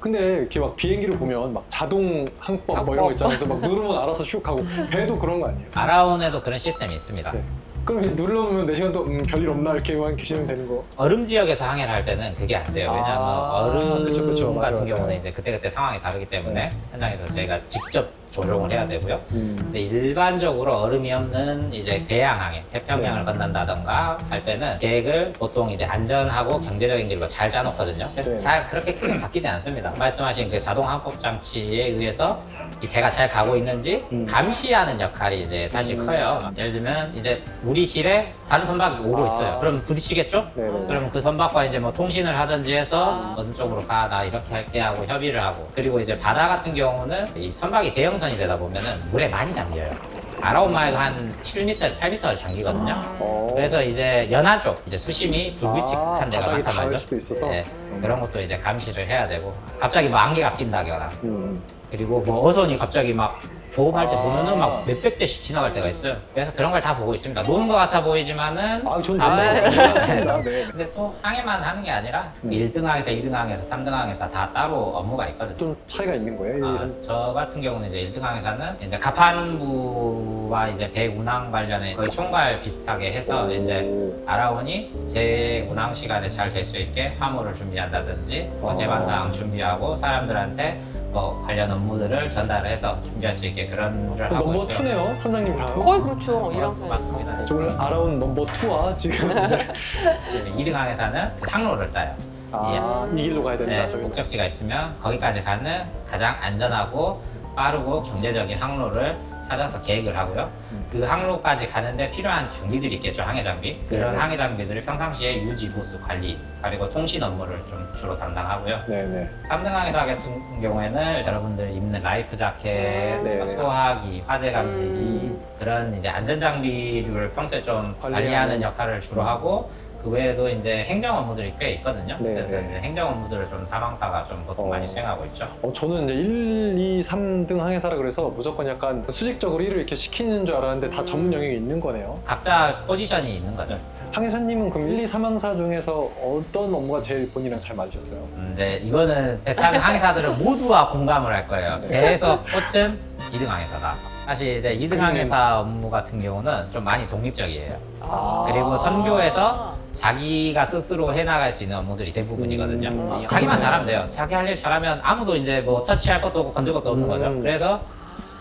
근데 이렇게 막 비행기를 보면 막 자동 항법 뭐 이런 거 있잖아요. 그래서 막 누르면 알아서 슉 하고 배도 그런 거 아니에요? 아라온에도 그런 시스템이 있습니다. 네. 그럼 이제 눌러놓으면 4시간 동안 음, 별일 없나 이렇게만 계시면 되는 거. 얼음 지역에서 항해를 할 때는 그게 안 돼요. 왜냐하면 아, 얼음 그쵸, 그쵸. 맞아요, 같은 맞아요. 경우는 이제 그때그때 상황이 다르기 때문에 현장에서 저희가 직접 조종을 해야 되고요. 음. 근데 일반적으로 얼음이 없는 이제 대양항해, 태평양을 네. 건넌다던가 할 때는 계획을 보통 이제 안전하고 경제적인 길로 잘 짜놓거든요. 그래서 네. 잘 그렇게 크게 바뀌지 않습니다. 말씀하신 그 자동 항법 장치에 의해서 이 배가 잘 가고 있는지 음. 감시하는 역할이 이제 사실 음. 커요. 예를 들면 이제 우리 길에 다른 선박이 오고 아. 있어요. 그럼 부딪히겠죠? 네네. 그러면 그 선박과 이제 뭐 통신을 하든지 해서 아. 어느 쪽으로 가, 나 이렇게 할게 하고 협의를 하고. 그리고 이제 바다 같은 경우는 이 선박이 대형 선이 되다 보면은 물에 많이 잠겨요. 아라온만 해도 한 7m에서 8m를 잠기거든요. 어. 그래서 이제 연안 쪽, 이제 수심이 아, 불규칙한 데가 바닥이 많단 닿을 말이죠. 수도 있어서? 네, 음. 그런 것도 이제 감시를 해야 되고. 갑자기 뭐 안개가 낀다거나. 음. 그리고 뭐 어선이 갑자기 막 조업할 때 아. 보면은 막 몇백 대씩 지나갈 때가 있어요. 그래서 그런 걸 다 보고 있습니다. 노는 것 같아 보이지만은 아, 전다 너무 있습니다. 좋습니다. 네. 근데 또 항해만 하는 게 아니라 음. 1등 항에서 2등 항에서 3등 항에서 다 따로 업무가 있거든요. 좀 차이가 있는 거예요? 아, 이런? 저 같은 경우는 이제 1등 항에서는 이제 가판부와 이제 배 운항 관련해 거의 총괄 비슷하게 해서 오. 이제 아라온이 제 운항 시간에 잘 될 수 있게 화물을 준비한다든지 뭐 아. 제반상 준비하고 사람들한테 뭐 관련 업무들을 전달해서 준비할 수 있게 그런 일을 하고 넘버 있고요. 2네요? 선장님 아, 투? 거의 그렇죠. 어, 이랑 맞습니다. 저 오늘 알아온 넘버 2와 지금 네. 2등항에서는 항로를 짜요. 아, 이 길로 가야 된다. 네, 저기. 목적지가 있으면 거기까지 가는 가장 안전하고 빠르고 경제적인 항로를 찾아서 계획을 하고요. 음. 그 항로까지 가는데 필요한 장비들이 있겠죠, 항해 장비. 그런 네. 항해 장비들을 평상시에 유지, 보수, 관리, 그리고 통신 업무를 좀 주로 담당하고요. 네네. 3등 항해사 같은 경우에는 여러분들 입는 라이프 자켓, 네. 뭐 소화기, 화재 감지기 음. 그런 이제 안전 장비를 평소에 좀 관리하는. 관리하는 역할을 주로 하고 그 외에도 이제 행정 업무들이 꽤 있거든요. 네, 그래서 네. 이제 행정 업무들을 좀 사망사가 좀 보통 어. 많이 수행하고 있죠. 어, 저는 이제 1, 2, 3등 항해사라 그래서 무조건 약간 수직적으로 일을 이렇게 시키는 줄 알았는데 다 음. 전문 영역이 있는 거네요. 각자 포지션이 있는 거죠. 항해사님은 그럼 1, 2, 3 항사 중에서 어떤 업무가 제일 본인이랑 잘 맞으셨어요? 음, 이제 이거는 배 타는 항해사들은 모두와 공감을 할 거예요. 네. 배에서 꽂힌 2등 항해사다. 사실 이제 2등 음. 항해사 업무 같은 경우는 좀 많이 독립적이에요. 아. 그리고 선교에서 자기가 스스로 해나갈 수 있는 업무들이 대부분이거든요. 음. 자기만 잘하면 돼요. 자기 할 일 잘하면 아무도 이제 뭐 터치할 것도 없고 건들 것도 없는 거죠. 음. 그래서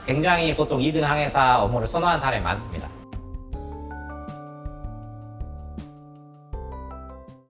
굉장히 보통 2등 항해사 업무를 선호하는 사람이 많습니다.